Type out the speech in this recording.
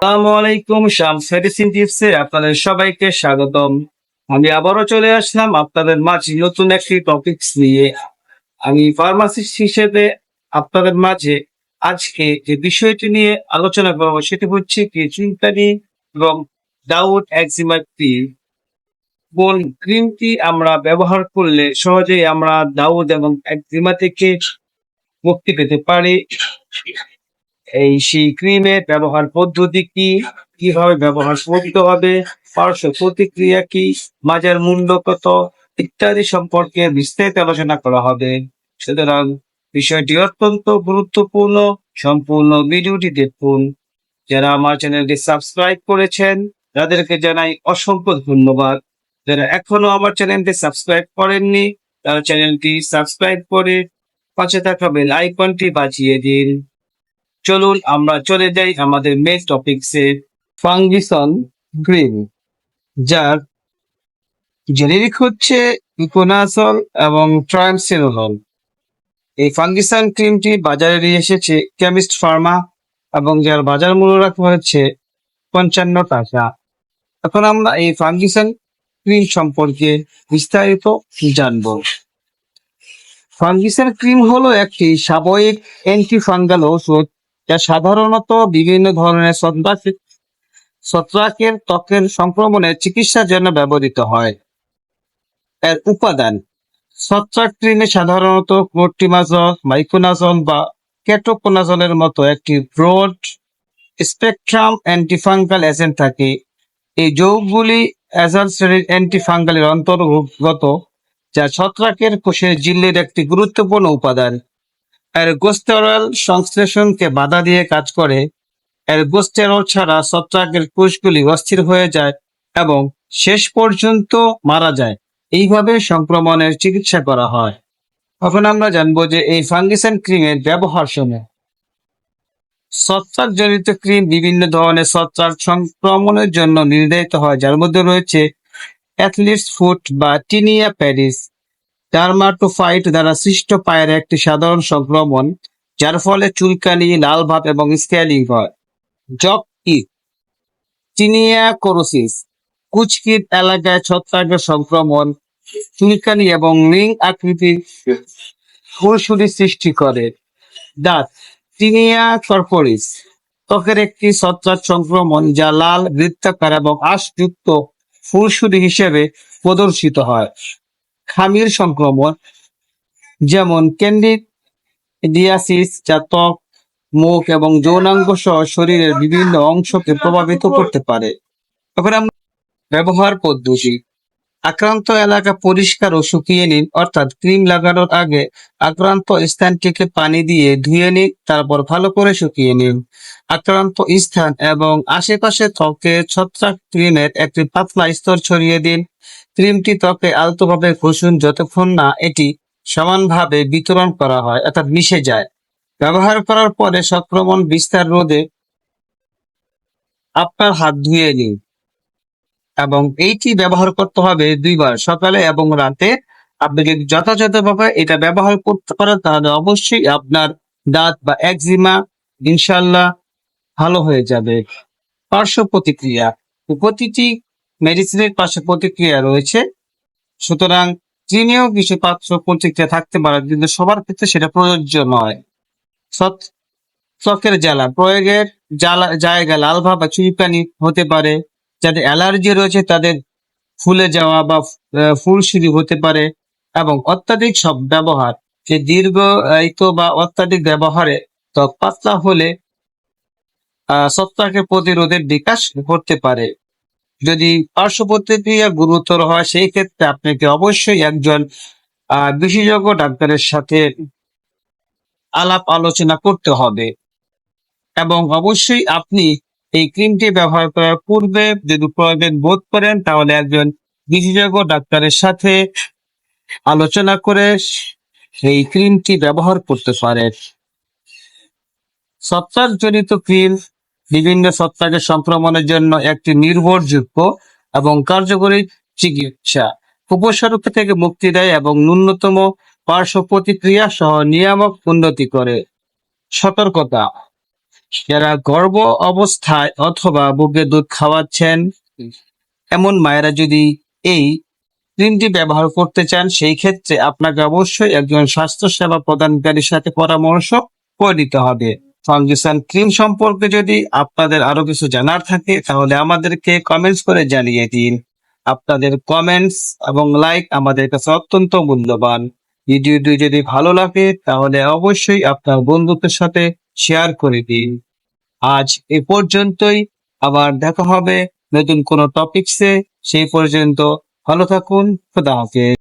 আসসালামু আলাইকুম, শামস আপনাদের সবাইকে স্বাগতম। আমি আবারও চলে আসলাম আপনাদের মাঝে নতুন একটি টপিকস নিয়ে। আমি ফার্মাসিস্ট হিসেবে আপনাদের মাঝে আজকে যে বিষয়টি নিয়ে আলোচনা করব সেটি হচ্ছে কি চুলকানি এবং ডাউট একজিমা কোন ক্রিমটি আমরা ব্যবহার করলে সহজেই আমরা দাউদ এবং একজিমা থেকে মুক্তি পেতে পারি? এই সেই ক্রিমের ব্যবহার পদ্ধতি কি? কীভাবে ব্যবহার করতে হবে? পার্শ্ব প্রতিক্রিয়া কি? মাজার মূল্য কত? ইত্যাদি সম্পর্কে বিস্তারিত আলোচনা করা হবে। সুতরাং বিষয়টি অত্যন্ত গুরুত্বপূর্ণ। সম্পূর্ণ ভিডিওটি দেখুন। যারা আমার চ্যানেলটি সাবস্ক্রাইব করেছেন, তাদেরকে জানাই অসংখ্য ধন্যবাদ। যারা এখনও আমার চ্যানেলটি সাবস্ক্রাইব করেননি, তারা চ্যানেলটি সাবস্ক্রাইব করে পাশে থাকা বেল আইকনটি বাজিয়ে দিন। চলুন আমরা চলে যাই আমাদের মেন টপিকসে ফাঙ্গিসন ক্রিম যার জেনেরিক হচ্ছে ইকোনাসল এবং ট্রায়ামসিনোল এই ফাঙ্গিসন ক্রিমটি বাজারে নিয়ে এসেছে কেমিস্ট ফার্মা এবং যার বাজার মূল্য রাখা হচ্ছে পঞ্চান্ন টাকা। এখন আমরা এই ফাঙ্গিসন ক্রিম সম্পর্কে বিস্তারিত জানব। ফাঙ্গিসন ক্রিম হলো একটি সাবয়িক অ্যান্টি ফাঙ্গাল ওষুধ যা সাধারণত বিভিন্ন ধরনের ছত্রাক ছত্রাকের ত্বকের সংক্রমণের চিকিৎসার জন্য ব্যবহৃত হয়। এর উপাদান ছত্রাক ক্রিমে সাধারণত ক্লোট্রিমাজল মাইকোনাজল বা কেটোকোনাজলের মতো একটি ব্রড স্পেকট্রাম অ্যান্টিফাঙ্গাল এজেন্ট থাকে। এই যৌগগুলি অ্যাজাল শ্রেণির অ্যান্টিফাঙ্গালের অন্তর্গত, যা ছত্রাকের কোষের জিল্লের একটি গুরুত্বপূর্ণ উপাদান। এরগোস্টেরল সংশ্লেষণকে বাধা দিয়ে কাজ করে। এরগোস্টেরল ছাড়া ছত্রাকের কোষগুলি অস্থির হয়ে যায় এবং শেষ পর্যন্ত মারা যায়। এইভাবে সংক্রমণের চিকিৎসা করা হয়। এখন আমরা জানব যে এই ফাঙ্গিসান ক্রিমের ব্যবহার সময় ছত্রাক জনিত ক্রিম বিভিন্ন ধরনের ছত্রাক সংক্রমণের জন্য নির্ধারিত হয়, যার মধ্যে রয়েছে অ্যাথলিটস ফুট বা টিনিয়া প্যারিস। ডার্মাটোফাইট দ্বারা সৃষ্ট পায়ের একটি সাধারণ সংক্রমণ, যার ফলে চুলকানি, লাল ভাব এবং স্কেলিং হয়। জক কি? চিনিয়া কোরোসিস কুচকিত এলাকায় ছত্রাকের সংক্রমণ, চুলকানি এবং রিং আকৃতির ফুলসুরি সৃষ্টি করে। দাঁত টিনিয়া কর্পোরিস ত্বকের একটি ছত্রাক সংক্রমণ যা লাল, বৃত্তাকার এবং আঁশযুক্ত ফুলসুরি হিসেবে প্রদর্শিত হয়। খামির সংক্রমণ, যেমন ক্যান্ডিডিয়াসিস যা ত্বক মুখ এবং যৌনাঙ্গ সহ শরীরের বিভিন্ন অংশকে প্রভাবিত করতে পারে। এখন আমরা ব্যবহার পদ্ধতি। আক্রান্ত এলাকা পরিষ্কার ও শুকিয়ে নিন, অর্থাৎ ক্রিম লাগানোর আগে আক্রান্ত স্থানটিকে পানি দিয়ে ধুয়ে নিন, তারপর ভালো করে শুকিয়ে নিন। আক্রান্ত স্থান এবং আশেপাশে ত্বকে ছত্রাক ক্রিমের একটি পাতলা স্তর ছড়িয়ে দিন। ক্রিমটি ত্বকে আলতোভাবে ঘষুন যতক্ষণ না এটি সমানভাবে বিতরণ করা হয়, অর্থাৎ মিশে যায়। ব্যবহার করার পরে সংক্রমণ বিস্তার রোধে আপনার হাত ধুয়ে নিন এবং এইটি ব্যবহার করতে হবে দুইবার, সকালে এবং রাতে। আপনি যদি যথাযথভাবে এটা ব্যবহার করতে পারেন, তাহলে অবশ্যই আপনার দাঁত বা একজিমা ইনশাল্লাহ ভালো হয়ে যাবে। পার্শ্ব প্রতিক্রিয়া। প্রতিটি মেডিসিনের পার্শ্ব প্রতিক্রিয়া রয়েছে। সুতরাং চিনিও কিছু পার্শ্ব প্রতিক্রিয়া থাকতে পারে, কিন্তু সবার ক্ষেত্রে সেটা প্রযোজ্য নয়। ত্বকের জ্বালা, প্রয়োগের জ্বালা, জায়গা লাল ভাব বা চুলকানি হতে পারে, যাদের অ্যালার্জি রয়েছে তাদের ফুলে যাওয়া বা ফুলসুরি হতে পারে এবং অত্যাধিক সব ব্যবহার। যে দীর্ঘায়িত বা অত্যাধিক ব্যবহারে ত্বক পাতলা হলে ছত্রাকের প্রতিরোধের বিকাশ ঘটতে পারে। যদি পার্শ্ব প্রতিক্রিয়া গুরুতর হয়, সেই ক্ষেত্রে আপনাকে অবশ্যই একজন বিশেষজ্ঞ ডাক্তারের সাথে আলাপ আলোচনা করতে হবে। এবং অবশ্যই আপনি এই ক্রিমটি ব্যবহার করার পূর্বে যদি প্রয়োজন বোধ করেন, তাহলে একজন বিশেষজ্ঞ ডাক্তারের সাথে আলোচনা করে এই ক্রিমটি ব্যবহার করতে পারেন। ছত্রাক জনিত ক্রিম বিভিন্ন ছত্রাকের সংক্রমণের জন্য একটি নির্ভরযোগ্য এবং কার্যকরী চিকিৎসা। উপসর্গ থেকে মুক্তি দেয় এবং ন্যূনতম পার্শ্ব প্রতিক্রিয়া সহ নিয়ামক উন্নতি করে। সতর্কতা। যারা গর্ভ অবস্থায় অথবা বুকে দুধ খাওয়াচ্ছেন, এমন মায়েরা যদি এই ক্রিমটি ব্যবহার করতে চান, সেই ক্ষেত্রে আপনাকে অবশ্যই একজন স্বাস্থ্য সেবা প্রদানকারীর সাথে পরামর্শ করে নিতে হবে। ফাউন্ডেশন ক্রিম সম্পর্কে যদি আপনাদের আরও কিছু জানার থাকে, তাহলে আমাদেরকে কমেন্টস করে জানিয়ে দিন। আপনাদের কমেন্টস এবং লাইক আমাদের কাছে অত্যন্ত মূল্যবান। ভিডিওটি যদি ভালো লাগে, তাহলে অবশ্যই আপনার বন্ধুদের সাথে শেয়ার করে দিন। আজ এ পর্যন্তই। আবার দেখা হবে নতুন কোনো টপিকসে সেই পর্যন্ত ভালো থাকুন। খুদা হাফেজ।